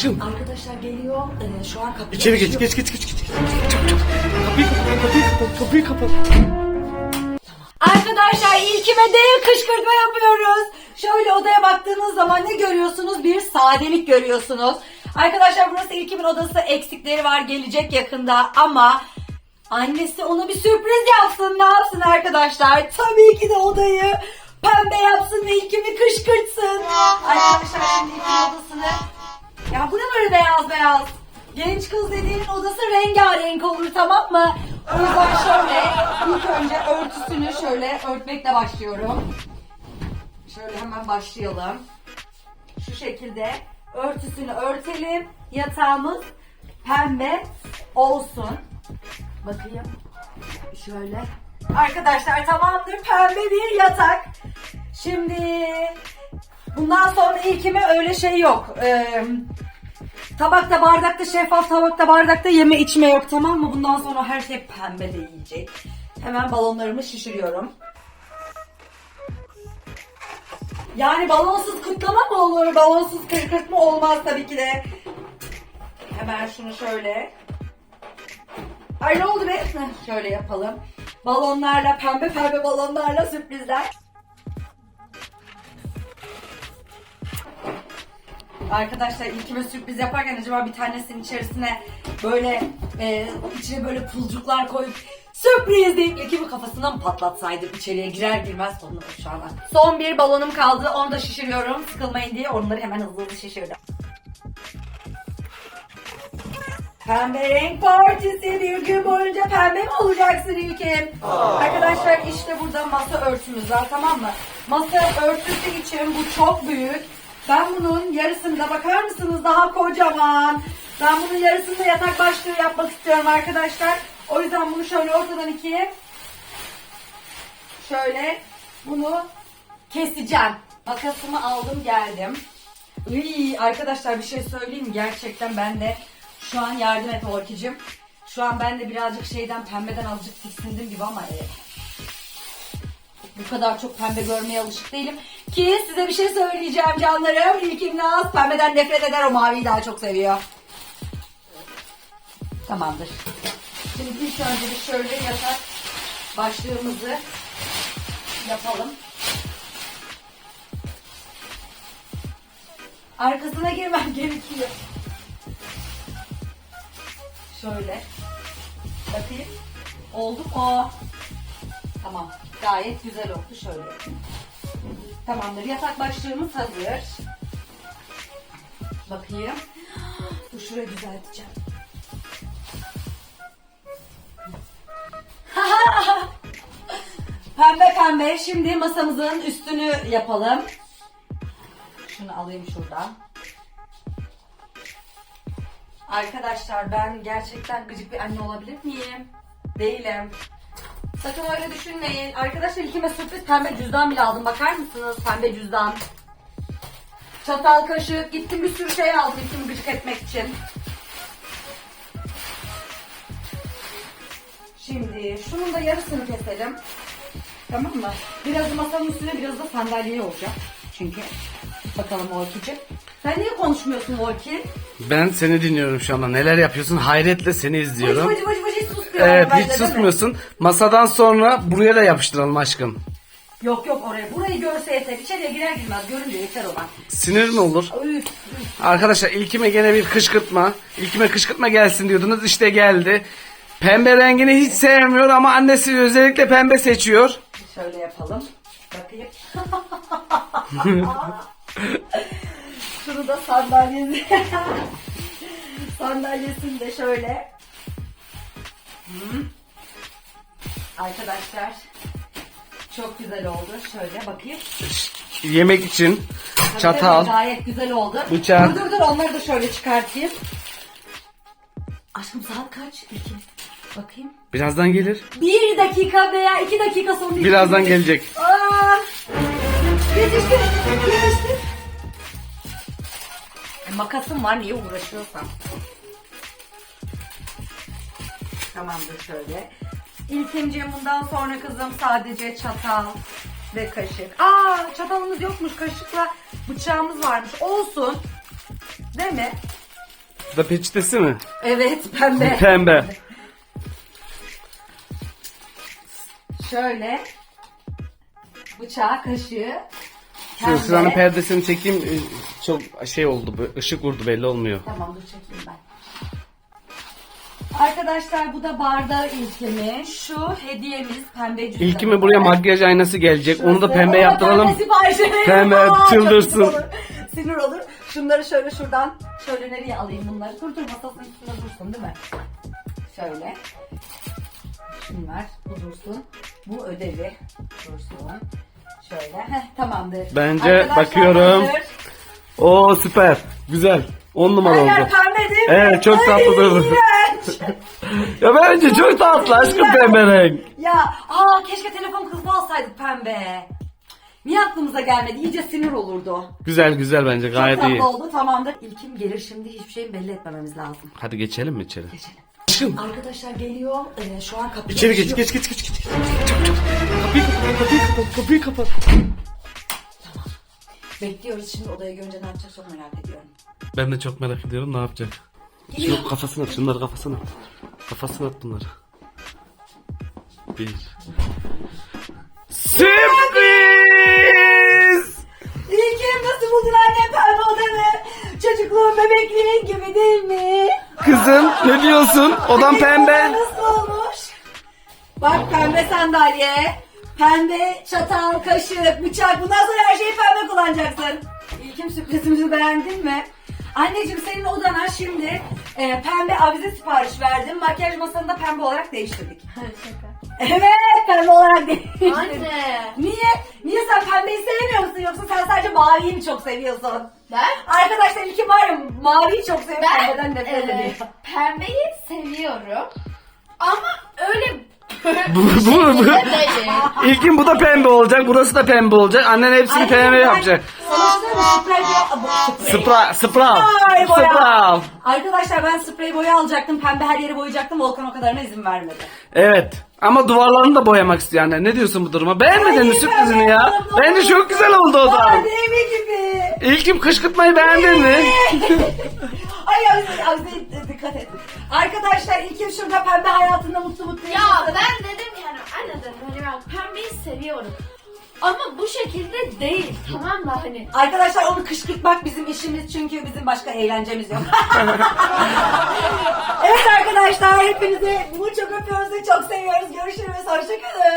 Aşkım Arkadaşlar geliyor. Ee, şu an kapıyı içeri geç geç geç geç. geç. Çabuk, çabuk. Kapıyı kapat kapıyı kapat kapıyı kapat. Arkadaşlar ilkime değil kışkırtma yapıyoruz. Şöyle odaya baktığınız zaman ne görüyorsunuz? Bir sadelik görüyorsunuz. Arkadaşlar burası ilkimin odası. Eksikleri var gelecek yakında ama annesi ona bir sürpriz yapsın. Ne yapsın arkadaşlar? Tabii ki de odayı pembe yapsın ve ilkimi kışkırtsın. Arkadaşlar şimdi ilkimin odasını... Ya bu ne böyle beyaz beyaz? Genç kız dediğin odası rengarenk olur tamam mı? O yüzden şöyle ilk önce örtüsünü şöyle örtmekle başlıyorum. Şöyle hemen başlayalım. Şu şekilde örtüsünü örtelim. Yatağımız pembe olsun. Bakayım. Şöyle. Arkadaşlar tamamdır pembe bir yatak. Şimdi bundan sonra ilkime öyle şey yok. Ee, Tabakta bardakta şeffaf tabakta bardakta yeme içme yok tamam mı? Bundan sonra her şey pembe de yiyecek. Hemen balonlarımı şişiriyorum. Yani balonsuz kutlama mı olur? Balonsuz kırkırtma olmaz tabii ki de. Hemen şunu şöyle. Ay ne oldu be? Şöyle yapalım. Balonlarla, pembe pembe balonlarla sürprizler. Arkadaşlar ilkime sürpriz yaparken acaba bir tanesinin içerisine böyle e, içine böyle pulcuklar koyup sürpriz deyip ilkimi kafasına mı patlatsaydım içeriye girer girmez sonunda an. Son bir balonum kaldı onu da şişiriyorum sıkılmayın diye onları hemen hızlı hızlı şişirdim. Pembe renk partisi bir gün boyunca pembe mi olacaksın İlkim? Arkadaşlar işte burada masa örtümüz var tamam mı? Masa örtüsü için bu çok büyük. Ben bunun yarısında bakar mısınız daha kocaman. Ben bunun yarısında yatak başlığı yapmak istiyorum arkadaşlar. O yüzden bunu şöyle ortadan ikiye şöyle bunu keseceğim. Makasımı aldım geldim. Iy, arkadaşlar bir şey söyleyeyim mi? Gerçekten ben de şu an yardım et Orkicim. Şu an ben de birazcık şeyden pembeden azıcık tiksindim gibi ama e, bu kadar çok pembe görmeye alışık değilim. Ki size bir şey söyleyeceğim canlarım. İlkim Naz pembeden nefret eder o maviyi daha çok seviyor. Tamamdır. Şimdi ilk önce bir şöyle yatak başlığımızı yapalım. Arkasına girmem gerekiyor. Şöyle. Bakayım. Oldu mu? Tamam. Gayet güzel oldu. Şöyle. Tamamdır. Yatak başlığımız hazır. Bakayım. Dur şurayı düzelteceğim. pembe pembe. Şimdi masamızın üstünü yapalım. Şunu alayım şuradan. Arkadaşlar ben gerçekten gıcık bir anne olabilir miyim? Değilim. Sakın öyle düşünmeyin. Arkadaşlar ilkime sürpriz pembe cüzdan bile aldım. Bakar mısınız? Pembe cüzdan. Çatal, kaşık. Gittim bir sürü şey aldım ilkimi gıcık etmek için. Şimdi şunun da yarısını keselim. Tamam mı? Biraz masanın üstüne biraz da sandalyeye olacak. Çünkü bakalım Orki'cim. Sen niye konuşmuyorsun Orki? Ben seni dinliyorum şu anda. Neler yapıyorsun? Hayretle seni izliyorum. Bıcı bıcı bıcı hiç susmuyor. Evet hiç susmuyorsun. Masadan sonra buraya da yapıştıralım aşkım. Yok yok oraya. Burayı görse yeter. İçeriye girer girmez görünce yeter ona. Sinir mi olur? Üf, üf. Arkadaşlar ilkime gene bir kışkırtma. İlkime kışkırtma gelsin diyordunuz. işte geldi. Pembe rengini hiç sevmiyor ama annesi özellikle pembe seçiyor. Şöyle yapalım. Bakayım. Şunu da sandalyesi. Sandalyesini de şöyle. Hı. Arkadaşlar çok güzel oldu. Şöyle bakayım. Yemek için Tabii çatal. tabii, Gayet güzel oldu. Bıçak. Dur dur dur onları da şöyle çıkartayım. Aşkım saat kaç? İki. Bakayım. Birazdan gelir. Bir dakika veya iki dakika sonra. Birazdan gelecek. Aa! Yetiştir. Yetiştir. E, makasım var niye uğraşıyorsam. Tamamdır şöyle. İlkinciğim bundan sonra kızım sadece çatal ve kaşık. Aa çatalımız yokmuş kaşıkla bıçağımız varmış. Olsun. Değil mi? Bu da peçetesi mi? Evet pembe. Pembe. Şöyle bıçağı, kaşığı. Şu pembe. sıranın perdesini çekeyim. Çok şey oldu. böyle ışık vurdu belli olmuyor. Tamam dur çekeyim ben. Arkadaşlar bu da bardağı ilkimi. Şu hediyemiz pembe cüzdanı. İlkime buraya makyaj aynası gelecek. Onu da Şurası. pembe Ona yaptıralım. Pembe sipariş verelim. Pembe Aa, çok çıldırsın. güzel olur. Sinir olur. Şunları şöyle şuradan şöyle nereye alayım bunları? Dur dur masasının üstünde dursun değil mi? Şöyle. Şunlar bu dursun. Bu ödevi dursun. Şöyle. Heh, tamamdır. Bence bakıyorum. hazır. Oo süper. Güzel. 10 numara Her yer oldu. pembe değil mi? Evet, çok tatlı durdu. Ya bence çok tatlı aşkım pembe renk. Ya aa keşke telefon kılıfı alsaydık pembe. Niye aklımıza gelmedi? İyice sinir olurdu. Güzel güzel bence Çok gayet tatlı iyi. oldu tamamdır. İlkim gelir şimdi hiçbir şeyi belli etmememiz lazım. Hadi geçelim mi içeri? Geçelim. Aşkım. Arkadaşlar geliyor. Ee, şu an kapıyı İçeri geç açıyor. geç geç geç geç. Çabuk, çabuk. Kapıyı kapat kapıyı kapat kapıyı kapat. Bekliyoruz şimdi odaya görünce ne yapacak çok merak ediyorum. Ben de çok merak ediyorum ne yapacak. Şu kafasına at şunları kafasına at. Kafasına at bunları. Bir. Sürpriz! İlkim nasıl buldun anne pembe odanı? Çocukluğun bebekliğin gibi değil mi? Kızım ne diyorsun? Odam pembe. Nasıl olmuş? Bak pembe sandalye, pembe çatal, kaşık, bıçak. Bundan sonra her şeyi pembe kullanacaksın. İlkim sürprizimizi beğendin mi? Anneciğim senin odana şimdi e, pembe avize sipariş verdim. Makyaj masanı da pembe olarak değiştirdik. Evet pembe olarak değiştirdik. Anne. Niye? Niye sen pembeyi sevmiyor musun yoksa sen sadece maviyi mi çok seviyorsun? Ben Arkadaşlar ilkim var ya maviyi çok seviyor. ben Pembeden nefret e, ediyor. pembeyi seviyorum. Ama öyle Bu, bu, bu. İlkin bu da pembe olacak. Burası da pembe olacak. Annen hepsini pembe yapacak. Sonuçta sprey boya... Spra, spral. Ay, boya. Spral. Arkadaşlar ben sprey boya alacaktım. Pembe her yeri boyayacaktım. Volkan o kadarına izin vermedi. Evet. Ama duvarlarını da boyamak istiyor anne. Ne diyorsun bu duruma? Beğenmedin mi sürprizini ya? Bence çok güzel oldu o da. Değil gibi. İlkim kışkırtmayı beğendin mi? Ay Avize, Avize dikkat et. Arkadaşlar ilkim şurada pembe hayatında mutlu mutlu Ya yaşasın. ben dedim yani anne dedim hani ben pembeyi seviyorum. Ama bu şekilde değil tamam mı hani. Arkadaşlar onu kışkırtmak bizim işimiz çünkü bizim başka eğlencemiz yok. evet arkadaşlar hepinizi bunu çok öpüyoruz ve çok seviyoruz. Görüşürüz. Hoşçakalın.